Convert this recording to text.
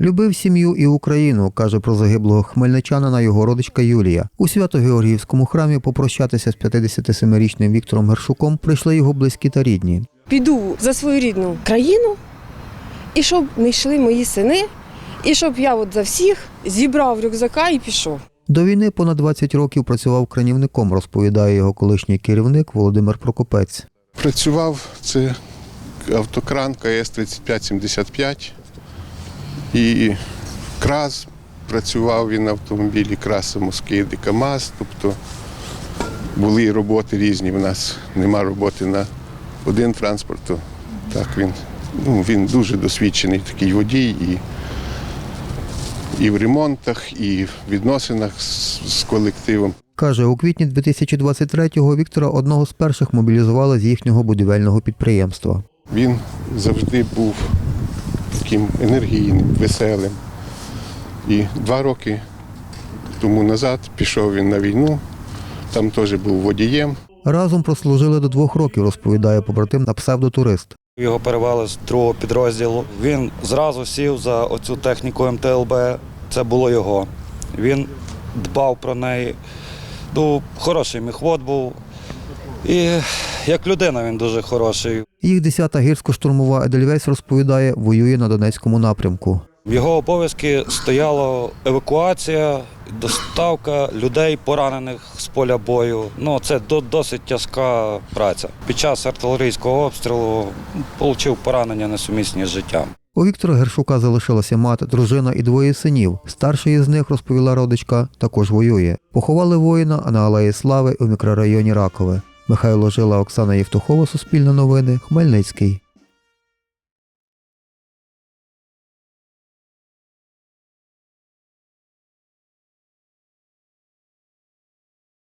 Любив сім'ю і Україну, каже про загиблого хмельничанина його родичка Юлія. У Свято-Георгіївському храмі попрощатися з 57-річним Віктором Гершуком прийшли його близькі та рідні. піду за свою рідну країну, і щоб не йшли мої сини, і щоб я от за всіх зібрав рюкзака і пішов. До війни понад 20 років працював кранівником, розповідає його колишній керівник Володимир Прокопець. Працював це автокран КС-3575 і КРАЗ. Працював він на автомобілі Краса Москиди КАМАЗ. Тобто були роботи різні. У нас нема роботи на один транспорт. то Так він, ну, він дуже досвідчений такий водій і, і в ремонтах, і в відносинах з, з колективом. Каже, у квітні 2023-го Віктора одного з перших мобілізували з їхнього будівельного підприємства. Він завжди був таким енергійним, веселим. І два роки тому назад пішов він на війну, там теж був водієм. Разом прослужили до двох років, розповідає побратим на псевдотурист. Його перевели з другого підрозділу. Він зразу сів за оцю техніку МТЛБ. Це було його. Він дбав про неї. Ну, хороший міхвод був. І як людина він дуже хороший. Їх 10-та гірсько-штурмова Едельвейс розповідає, воює на Донецькому напрямку. В його обов'язки стояла евакуація, доставка людей, поранених з поля бою. Ну, це до- досить тяжка праця. Під час артилерійського обстрілу отримав поранення несумісні з життям. У Віктора Гершука залишилася мати, дружина і двоє синів. Старший із них, розповіла родичка, також воює. Поховали воїна на Алеї Слави у мікрорайоні Ракове. Михайло Жила, Оксана Євтухова, Суспільне новини, Хмельницький.